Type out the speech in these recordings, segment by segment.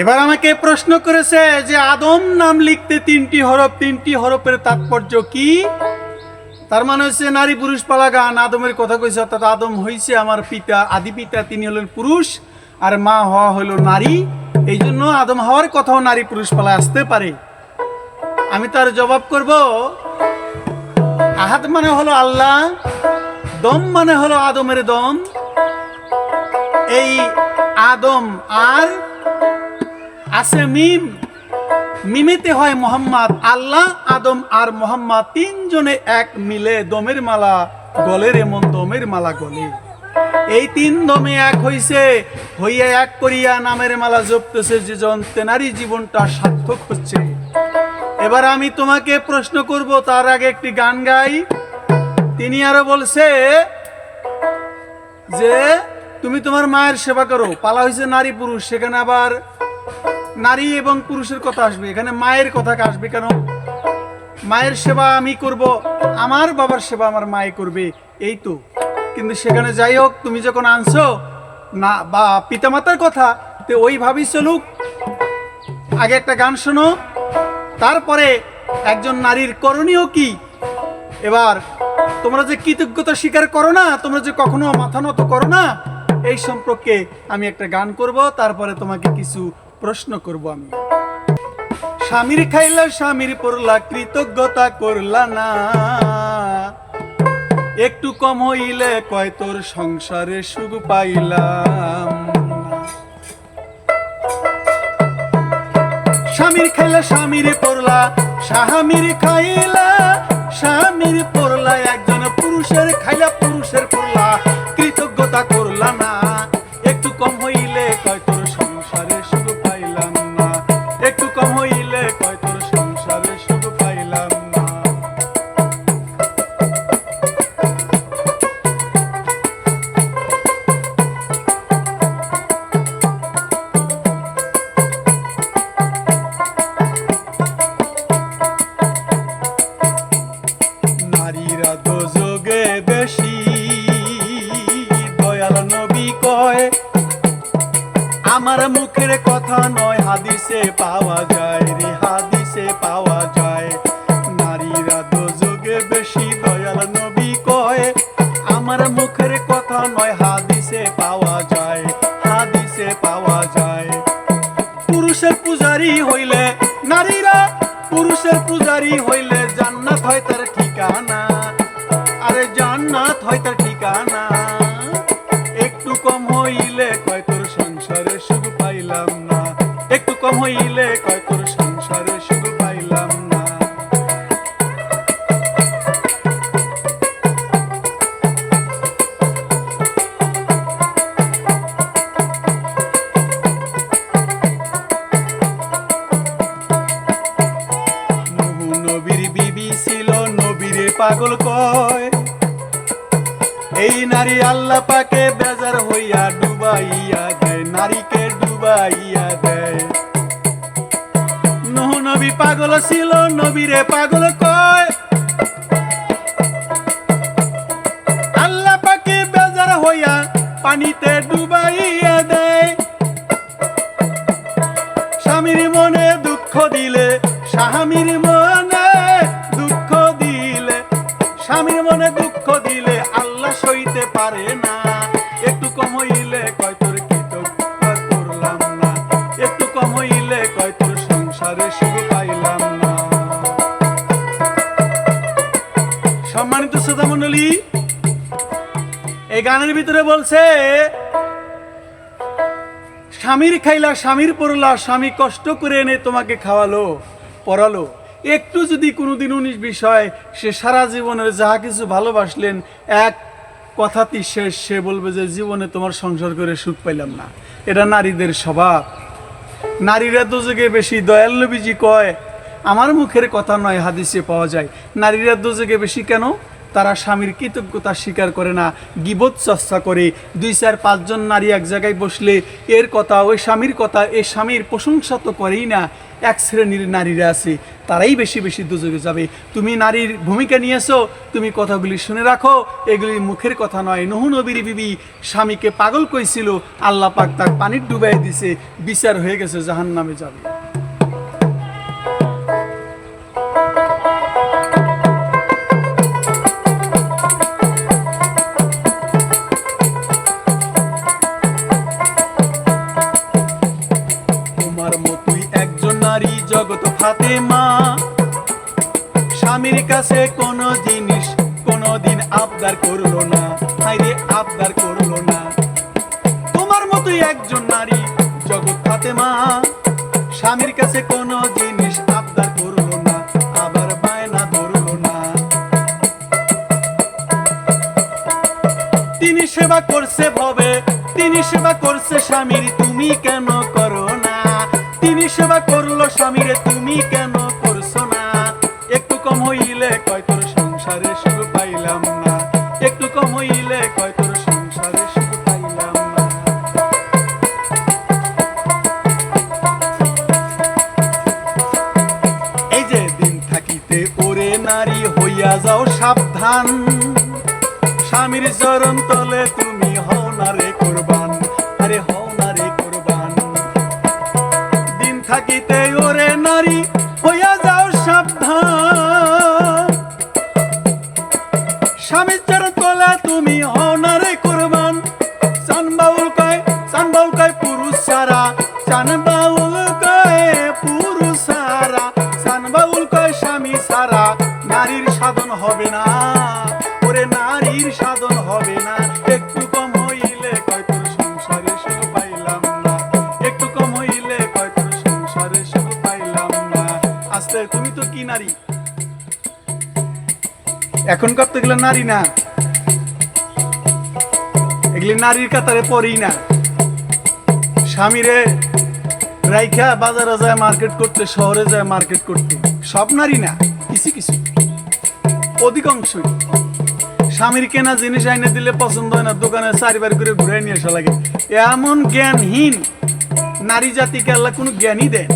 এবার আমাকে প্রশ্ন করেছে যে আদম নাম লিখতে তিনটি হরফ, তিনটি হরফের তাৎপর্য কি? তার মানে হচ্ছে নারী পুরুষ পালা গান আদমের কথা কইছে, অর্থাৎ আদম হইছে আমার পিতা, আদি পিতা, তিনি হলেন পুরুষ আর মা হওয়া হলো নারী। এই জন্য আদম হওয়ার কথাও নারী পুরুষ পালা আসতে পারে। আমি তার জবাব করব আহাত মানে হলো আল্লাহ, দম মানে হলো আদমের দম। এই আদম আর আছে মিম। মিমেতে হয় মোহাম্মদ আল্লাহ, আদম আর মোহাম্মদ তিনজনে এক মিলে দমের মালা, গলের এমন দমের মালা গলে। এই তিন দমে এক হইছে, হইয়া এক করিয়া নামের মালা জপতেছে যে জন তেনারি জীবনটা সার্থক হচ্ছে। এবার আমি তোমাকে প্রশ্ন করব, তার আগে একটি গান গাই। তিনি আরও বলছে যে, তুমি তোমার মায়ের সেবা করো, পালা হয়েছে নারী পুরুষ, সেখানে আবার নারী এবং পুরুষের কথা আসবে, এখানে মায়ের কথা আসবে কেন? মায়ের সেবা আমি করব, আমার বাবার সেবা আমার মায়ে করবে, এই তো। কিন্তু সেখানে যাই হোক, তুমি যখন আনছো, না, বা পিতামাতার কথা, তো ওইভাবেই চলুক। আগে একটা গান শোনো, তারপরে একজন নারীর করণীয় কি? এবার, তোমরা যে কৃতজ্ঞতা স্বীকার করো না, তোমরা যে কখনো মাথা নত করো না, এই সম্পর্কে আমি একটা গান করব, তারপরে তোমাকে কিছু প্রশ্ন করব আমি। স্বামীর খাইলা স্বামীর পড়লা, কৃতজ্ঞতা করলা না। একটু কম হইলে কয় তোর সংসারে সুখ পাইলাম স্বামীর খাইলা স্বামীর পড়লা, স্বামীর খাইলা আমার মুখের কথা নয়, হাদিসে পাওয়া যায় রে, হাদিসে পাওয়া যায়। নারীরা দোজগে বেশি দয়াল নবী কয়, আমার মুখের কথা নয়, হাদিসে পাওয়া যায়, হাদিসে পাওয়া যায়। পুরুষের পূজারি হইলে নারীরা, পুরুষের পূজারি হইলে জান্নাত হয় তার দুঃখ দিলে স্বামীর মনে দুঃখ দিলে, স্বামীর মনে দুঃখ দিলে আল্লাহ সইতে পারে না। একটু কম হইলে কয় তোর করলাম না? একটু কয় তোর সংসারে পাইলাম না। সম্মানিত শ্রোতা মন্ডলী এই গানের ভিতরে বলছে স্বামীর খাইলা, স্বামীর পড়লা, স্বামী কষ্ট করে এনে তোমাকে খাওয়ালো, পড়ালো। একটু যদি কোনোদিন উনিশ বিষয় সে সারা জীবনের যাহা কিছু ভালোবাসলেন, এক কথাতেই শেষ সে বলবে যে, জীবনে তোমার সংসার করে সুখ পাইলাম না। এটা নারীদের স্বভাব। নারীরা দুযোগে বেশি দয়াল নবীজি কয়, আমার মুখের কথা নয় হাদিসে পাওয়া যায়। নারীরা দুযোগে বেশি কেন? তারা স্বামীর কৃতজ্ঞতা স্বীকার করে না। গিবত চর্চা করে। দুই চার পাঁচজন নারী এক জায়গায় বসলে এর কথা, ওই স্বামীর কথা এই স্বামীর প্রশংসা তো করেই না। এক শ্রেণির নারীরা আছে, তারাই বেশি বেশি দুযোগে যাবে। তুমি নারীর ভূমিকা নিয়েছো, তুমি কথাগুলি শুনে রাখো, এগুলি মুখের কথা নয়। নহু নবীর বিবি স্বামীকে পাগল কইছিল, আল্লাহ পাক তাক পানির ডুবাই দিছে, বিচার হয়ে গেছে জাহান নামে যাবে। আবদার করল না। হাইরে আবদার করল না। তোমার মতোই একজন নারী জগৎ ফাতেমা। স্বামীর কাছে কোনো জিনিস আবদার করল না, আবার বায়না ধরলো না। তিনি সেবা করছে ভবে, তিনি সেবা করছে স্বামীর, তুমি কেন করো না? তিনি সেবা করল স্বামীর, তুমি কেন করছ না? একটু কম হইলে কয় তোর সংসারে সুখ পাইলাম? যাও সাবধান। স্বামীর চরণ তলে তুমি হও না রে কোরবান। আরে হও না রে কোরবান। দিন থাকিতে ওরে নারী হইয়া এখনকার তো এগুলো নারী না। এগুলি নারীর কাতারে পড়েই না। স্বামীরে রাইখা বাজারে যায় মার্কেট করতে, শহরে যায় মার্কেট করতে। সব নারী না, কিছু কিছু। অধিকাংশই। স্বামীর কেনা জিনিস আইনে দিলে পছন্দ হয় না, দোকানে চারিবার করে ঘুরে নিয়ে আসা লাগে। এমন জ্ঞানহীন নারী জাতিকে আল্লাহ কোনো জ্ঞানই দেয়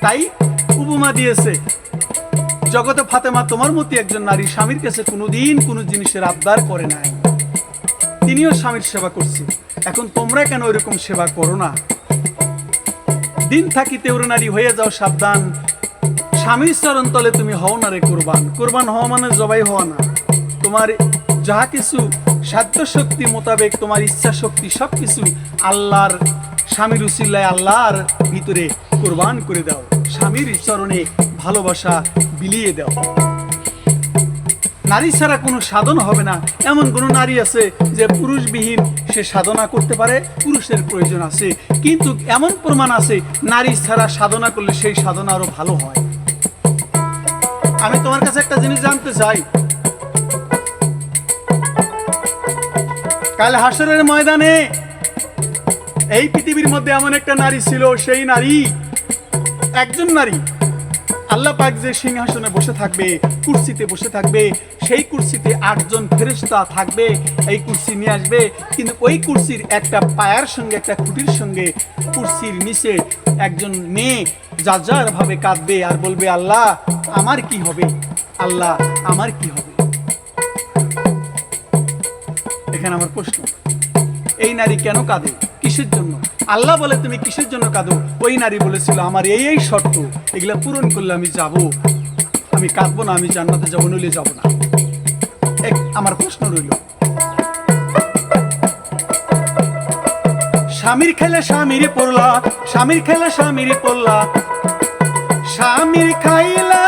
তাই উপমা দিয়েছে জগতে ফাতেমা তোমার মতো একজন নারী স্বামীর কাছে কোনোদিন কোনো জিনিসের আবদার করে নাই। তিনিও স্বামীর সেবা করছে। এখন তোমরা কেন ওইরকম সেবা করো না? দিন থাকিতে ওর নারী হয়ে যাও সাবধান। স্বামীর চরণ তলে তুমি হও না রে কোরবান। কোরবান হওয়া মানে জবাই হওয়া না। তোমার যাহা কিছু সাধ্য শক্তি মোতাবেক তোমার ইচ্ছা শক্তি সব কিছু আল্লাহর স্বামীর উসিল্লায় আল্লাহর ভিতরে কোরবান করে দাও। স্বামীর চরণে ভালোবাসা বিলিয়ে দাও। নারী ছাড়া কোনো সাধন হবে না। এমন কোনো নারী আছে যে পুরুষবিহীন সে সাধনা করতে পারে, পুরুষের প্রয়োজন আছে। কিন্তু এমন প্রমাণ আছে, নারী ছাড়া সাধনা করলে সেই সাধনা আরও ভালো হয়। আমি তোমার কাছে একটা জিনিস জানতে চাই। কাল হাসরের ময়দানে এই পৃথিবীর মধ্যে এমন একটা নারী ছিল, সেই নারী একজন নারী আল্লাহ পাক যে সিংহাসনে বসে থাকবে, কুর্সিতে বসে থাকবে, সেই কুর্সিতে আটজন ফেরেশতা থাকবে, এই কুর্সি নিয়ে আসবে। কিন্তু ওই কুর্সির একটা পায়ার সঙ্গে, একটা খুঁটির সঙ্গে কুর্সির নিচে একজন মেয়ে যার যার ভাবে কাঁদবে আর বলবে, আল্লাহ, আমার কি হবে? আল্লাহ, আমার কি হবে? এখানে আমার প্রশ্ন, এই নারী কেন কাঁদে? কিসের জন্য? আল্লাহ বলে, তুমি কিসের জন্য কাঁদো? ওই নারী বলেছিল, আমার এই এই শর্ত, এগুলা পূরণ করলে আমি যাব। আমি কাঁদবো না, আমি জান্নাতে যাব, নইলে যাব না। এক, আমার প্রশ্ন রইল। স্বামীর খেলে স্বামীর পড়লা স্বামীর খেলে স্বামীর পড়লা স্বামীর খাইলা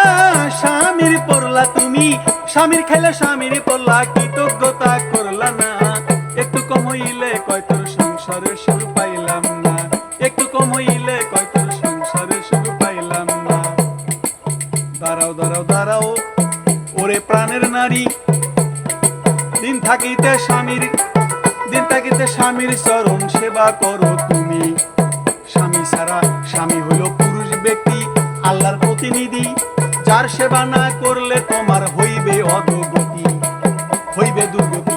স্বামীর পড়লা তুমি, স্বামীর খাইলা স্বামীর পড়লা কৃতজ্ঞতা করলা না। তোর সংসারে সুর পাইলাম না। একটু কম হইলে কয় তোর সংসারে সুর পাইলাম না। দাঁড়াও দাঁড়াও দাঁড়াও, ওরে প্রাণের নারী। দিন থাকিতে স্বামীর, দিন থাকিতে স্বামীর চরণ সেবা করো তুমি। স্বামী ছাড়া স্বামী হলো পুরুষ ব্যক্তি, আল্লাহর প্রতিনিধি। যার সেবা না করলে তোমার হইবে অধগতি, হইবে দুর্গতি।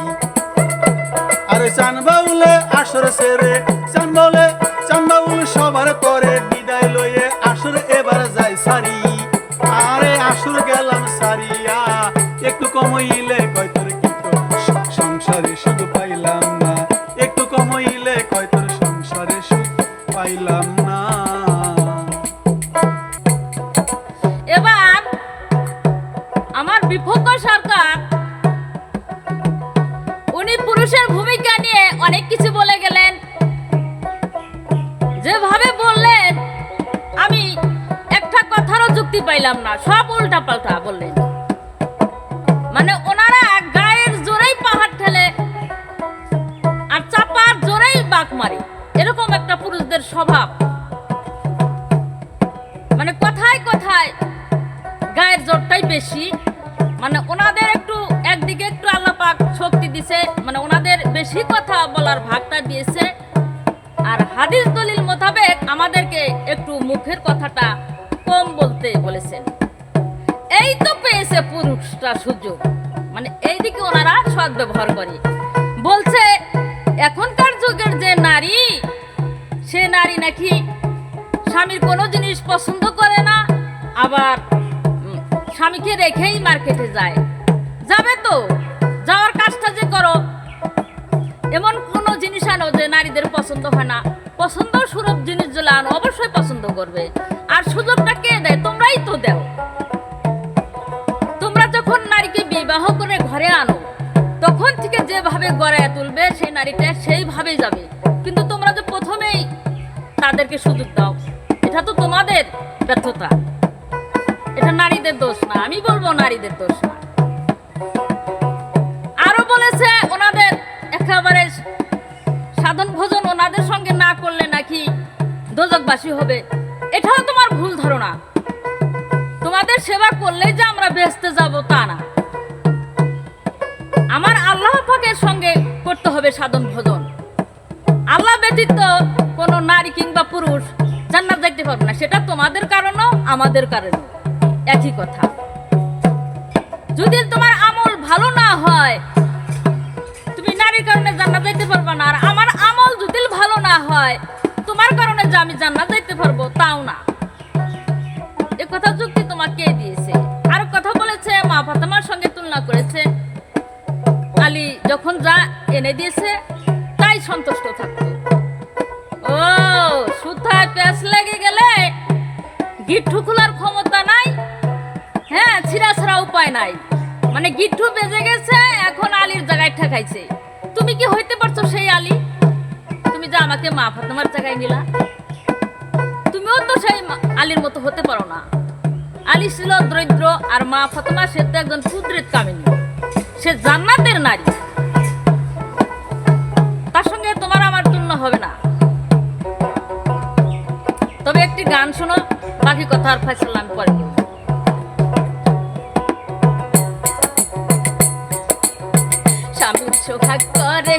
আসর সেরে চান চান্দাউল সবার করে বিদায় লয়ে আসর এবার সারি। আরে আসর গেলাম সারিয়া, একটু কমইলে কয় তোর সংসারে সুখ পাইলাম না, একটু কমইলে কয় সংসারে সুখ পাইলাম কথারও পাইলাম না, সব উল্টা পাল্টা বললেন মানে ওনারা গায়ের জোরেই পাহাড় ঠেলে আর চাপার জোরেই বাক মারে। এরকম একটা পুরুষদের স্বভাব। মানে কথায় কথায় গায়ের জোরটাই বেশি। মানে ওনাদের একটু একদিকে একটু আল্লাহ পাক শক্তি দিছে মানে ওনাদের বেশি কথা বলার ভাগটা দিয়েছে। আর হাদিস দলিল মোতাবেক আমাদেরকে একটু মুখের কথাটা কম বলতে বলেছেন। এই তো পেয়েছে পুরুষটা সুযোগ। মানে এইদিকে ওনারা সদ ব্যবহার করে। বলছে, এখনকার যুগের যে নারী, সে নারী নাকি স্বামীর কোনো জিনিস পছন্দ করে না, আবার স্বামীকে রেখেই মার্কেটে যায়। যাবে তো? যাওয়ার কাজটা যে করো নারীদের পছন্দ হয় না। পছন্দ সুলভ জিনিস যেগুলো অবশ্যই পছন্দ করবে। আর সুযোগটা কে দেয়? তোমরাই তো দাও। তোমরা যখন নারীকে বিবাহ করে ঘরে আনো, তখন থেকে যেভাবে গড়ায় তুলবে সেই নারীটা সেইভাবেই যাবে। কিন্তু তোমরা যে প্রথমেই তাদেরকে সুযোগ দাও, এটা তো তোমাদের ব্যর্থতা। এটা নারীদের দোষ না, আমি বলব নারীদের দোষ না। সাধন ভোজন ওনাদের সঙ্গে না করলে নাকি দোজকবাসী হবে? এটাও তোমার ভুল ধারণা। তোমাদের সেবা করলে যে আমরা বেসতে যাব তা না। আমার আল্লাহ পাকের সঙ্গে করতে হবে সাধন ভোজন। আল্লাহ ব্যতীত কোনো নারী কিংবা পুরুষ জান্নাত যাইতে পারবে না। সেটা তোমাদের কারণও আমাদের কারণেও। একই কথা। হয়। তোমার কারণে যে আমি জান্নাত পারব, তাও না। এ কথা যুক্তি তোমাকে দিয়েছে। আর কথা বলেছে, মা ফাতেমার সঙ্গে তুলনা করেছে। আলী যখন যা এনে দিয়েছে, তাই সন্তুষ্ট থাকতো ও, সুথায় প্যাঁচ লেগে গেলে গিট্টু খোলার ক্ষমতা নাই। হ্যাঁ ছিঁড়া ছাড়া উপায় নাই। মানে গিট্টু বেজে গেছে, এখন আলীর জায়গায় ঠেকাইছে। তুমি কি হইতে পারছ সেই আলী? আমাকে মা ফাতেমার জায়গায় নিলা। তুমিও তো সেই আলীর মতো হতে পারো না। আলী ছিল দরিদ্র আর মা ফাতেমা সে তো একজন কুদরিত কামিনী। সে জান্নাতের নারী। তার সঙ্গে তোমার আমার তুলনা হবে না। তবে একটি গান শোনো, বাকি কথা আর ফয়সালা আমি পরে। স্বামীর সোহাগ করে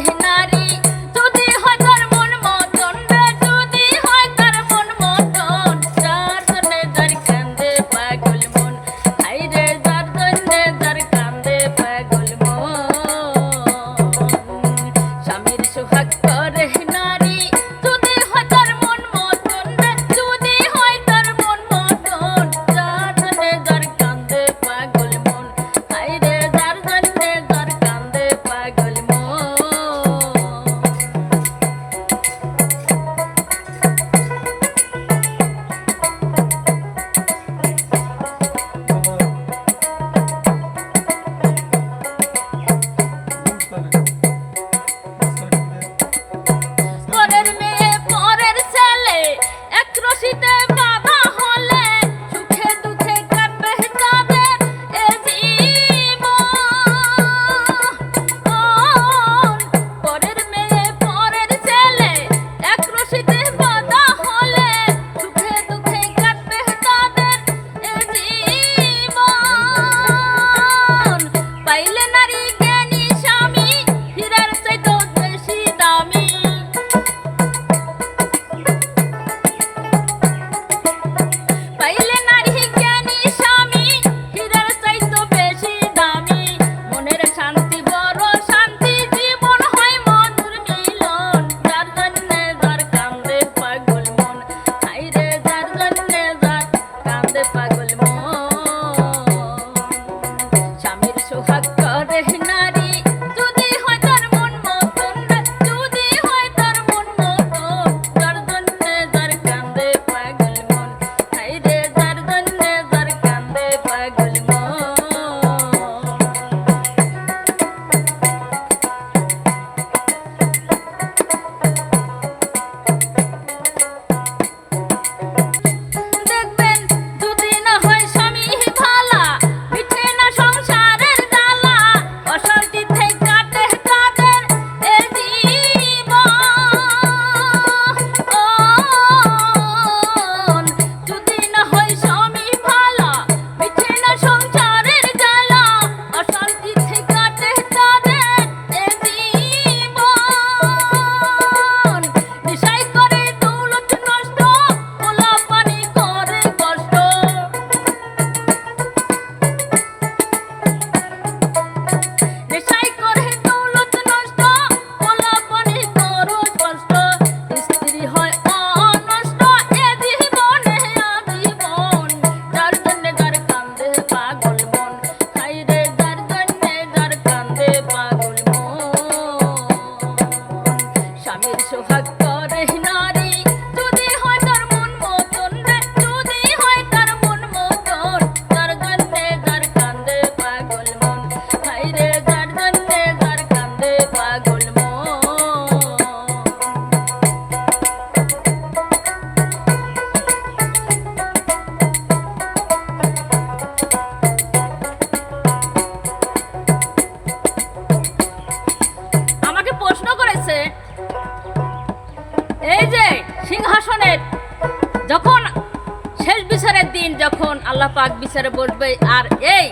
বিচারের দিন যখন আল্লাহ পাক বিচারে বসবে আর এই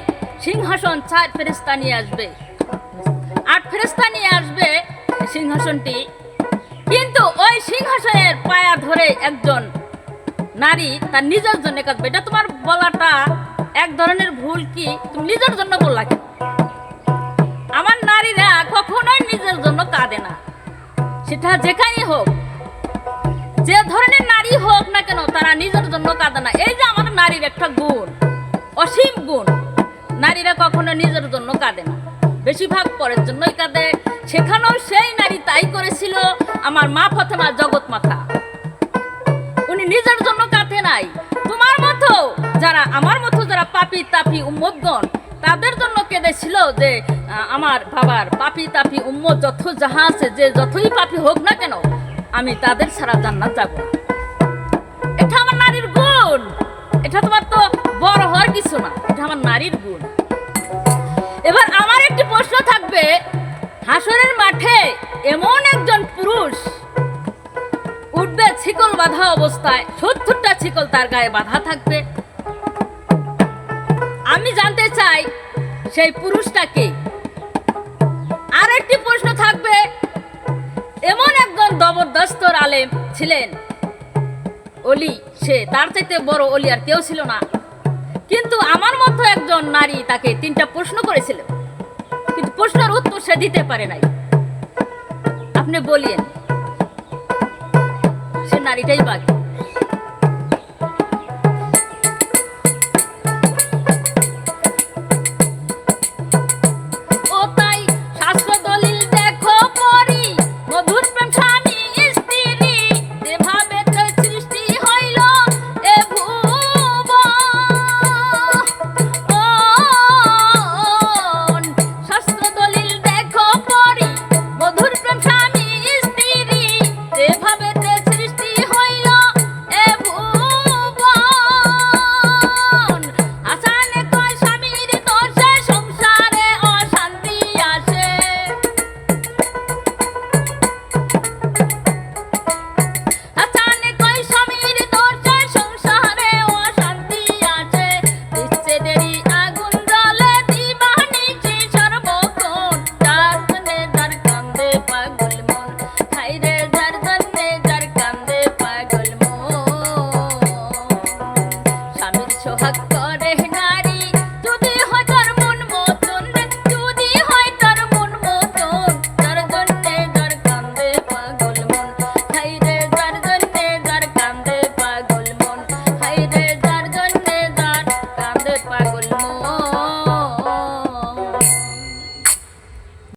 সিংহাসন চার ফেরেস্তা নিয়ে আসবে। আট ফেরেস্তা নিয়ে আসবে সিংহাসনটি। কিন্তু ওই সিংহাসনের পায়া ধরে একজন নারী তার নিজের জন্য কাঁদবে। এটা তোমার বলাটা এক ধরনের ভুল কি? তুমি নিজের জন্য বললা কেন? আমার নারীরা কখনোই নিজের জন্য কাঁদে না। সেটা যেখানেই হোক যে ধরনের নারী হোক না কেন, তারা নিজের জন্য কাঁদে না। এই যে আমাদের নারীর একটা গুণ, অসীম গুণ, নারীরা কখনো নিজের জন্য কাঁদে না। বেশিরভাগ পরের জন্যই কাঁদে। সেখানেও সেই নারী তাই করেছিল, আমার মা ফতেমা জগৎ মাথা উনি নিজের জন্য কাঁদে নাই। তোমার মতো, যারা আমার মতো যারা পাপি তাপি উম্মতগণ, তাদের জন্য কেঁদেছিল যে আমার বাবার পাপি তাপি উম্মত যত যাহা আছে, যে যতই পাপি হোক না কেন আমি তাদের ছাড়া জান্নাত যাব এটা আমার নারীর গুণ। এটা তোমার তো বড় হওয়ার কিছু না। এটা আমার নারীর গুণ। এবার আমার একটি প্রশ্ন থাকবে, হাসরের মাঠে এমন একজন পুরুষ উঠবে ছিকল বাঁধা অবস্থায়, সত্তরটা ছিকল তার গায়ে বাঁধা থাকবে। আমি জানতে চাই, সেই পুরুষটাকে আর একটি প্রশ্ন থাকবে, এমন একজন জবরদস্তর আলেম ছিলেন। অলি সে, তার চাইতে বড় অলি আর কেউ ছিল না। কিন্তু আমার মতো একজন নারী তাকে তিনটা প্রশ্ন করেছিল। কিন্তু প্রশ্নের উত্তর সে দিতে পারে নাই। আপনি বলিয়েন, সে নারীটাই বাকি।